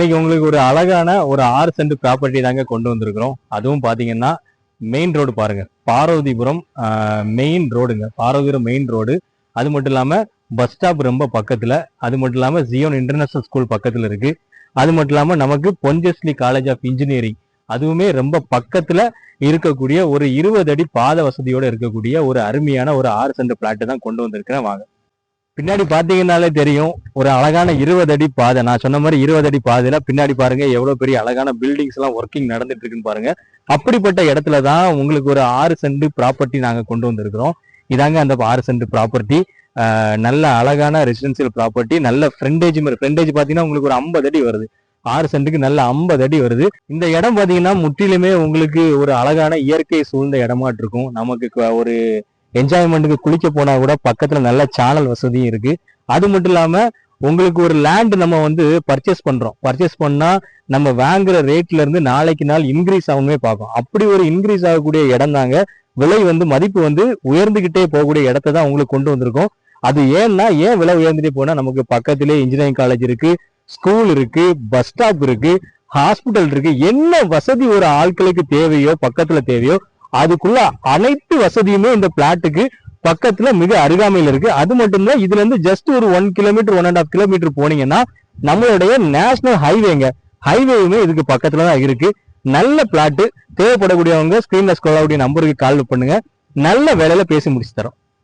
இன்னைக்கு உங்களுக்கு ஒரு அழகான ஒரு ஆறு சென்ட் ப்ராப்பர்ட்டி தாங்க கொண்டு வந்திருக்கிறோம். அதுவும் பார்த்தீங்கன்னா மெயின் ரோடு பாருங்க. பார்வதிபுரம் மெயின் ரோடுங்க பார்வதிபுரம் மெயின் ரோடு அது மட்டும் இல்லாமல் பஸ் ஸ்டாப் ரொம்ப பக்கத்தில். அது மட்டும் இல்லாமல் ஜியோன் இன்டர்நேஷனல் ஸ்கூல் பக்கத்தில் இருக்கு. அது மட்டும் இல்லாமல் நமக்கு பொஞ்சஸ்லி காலேஜ் ஆஃப் இன்ஜினியரிங் அதுவுமே ரொம்ப பக்கத்தில் இருக்கக்கூடிய ஒரு இருபது அடி பாத வசதியோடு இருக்கக்கூடிய ஒரு அருமையான ஒரு ஆறு சென்ட் பிளாட்டு தான் கொண்டு வந்திருக்கிறேன். வாங்க. பின்னாடி பாத்தீங்கன்னாலே தெரியும் ஒரு அழகான இருபது அடி பாதை. நான் சொன்ன மாதிரி இருபது அடி பாதையில பின்னாடி பாருங்க எவ்வளவு பெரிய அழகான பில்டிங்ஸ் எல்லாம் ஒர்க்கிங் நடந்துட்டு இருக்குன்னு பாருங்க. அப்படிப்பட்ட இடத்துல தான் உங்களுக்கு ஒரு ஆறு சென்ட் ப்ராப்பர்ட்டி நாங்க கொண்டு வந்திருக்கிறோம். இதாங்க அந்த ஆறு சென்ட் ப்ராப்பர்ட்டி நல்ல அழகான ரெசிடென்சியல் ப்ராப்பர்ட்டி நல்ல ஃப்ரெண்டேஜ் மாதிரி. ஃப்ரெண்டேஜ் பாத்தீங்கன்னா உங்களுக்கு ஒரு ஐம்பது அடி வருது. ஆறு சென்ட்டுக்கு நல்ல ஐம்பது அடி வருது. இந்த இடம் பாத்தீங்கன்னா முற்றிலுமே உங்களுக்கு ஒரு அழகான இயற்கை சூழ்ந்த இடமாட்டிருக்கும். நமக்கு ஒரு என்ஜாய்மெண்ட்டுக்கு குளிக்க போனா கூட பக்கத்துல நல்ல சேனல் வசதியும் இருக்கு. அது மட்டும் இல்லாம உங்களுக்கு ஒரு லேண்ட் நம்ம வந்து பர்ச்சேஸ் பண்றோம். பர்ச்சேஸ் பண்ணா நம்ம வாங்குற ரேட்ல இருந்து நாளைக்கு நாள் இன்க்ரீஸ் ஆகுமே பார்க்கும். அப்படி ஒரு இன்க்ரீஸ் ஆகக்கூடிய இடம் தாங்க. விலை வந்து மதிப்பு வந்து உயர்ந்துகிட்டே போகக்கூடிய இடத்த தான் உங்களுக்கு கொண்டு வந்திருக்கோம். அது ஏன்னா ஏன் விலை உயர்ந்துட்டே போனா நமக்கு பக்கத்திலே இன்ஜினியரிங் காலேஜ் இருக்கு ஸ்கூல் இருக்கு பஸ் ஸ்டாப் இருக்கு ஹாஸ்பிட்டல் இருக்கு. என்ன வசதி ஒரு ஆட்களுக்கு தேவையோ பக்கத்துல தேவையோ அதுக்குள்ள அனைத்து வசதியுமே இந்த பிளாட்டுக்கு பக்கத்துல மிக அருகாமையில் இருக்கு. அது மட்டும் இல்ல இதுல இருந்து ஜஸ்ட் ஒரு one kilometre one and half kilometre போனீங்கன்னா நம்மளுடைய நேஷனல் ஹைவேங்க ஹைவேவுமே இதுக்கு பக்கத்துல தான் இருக்கு. நல்ல பிளாட்டு. தேவைப்படக்கூடியவங்க ஸ்கிரீன்ல ஸ்கோல் ஆகக்கூடிய நம்பருக்கு கால் பண்ணுங்க. நல்ல வேலையில பேசி முடிச்சு தரோம்.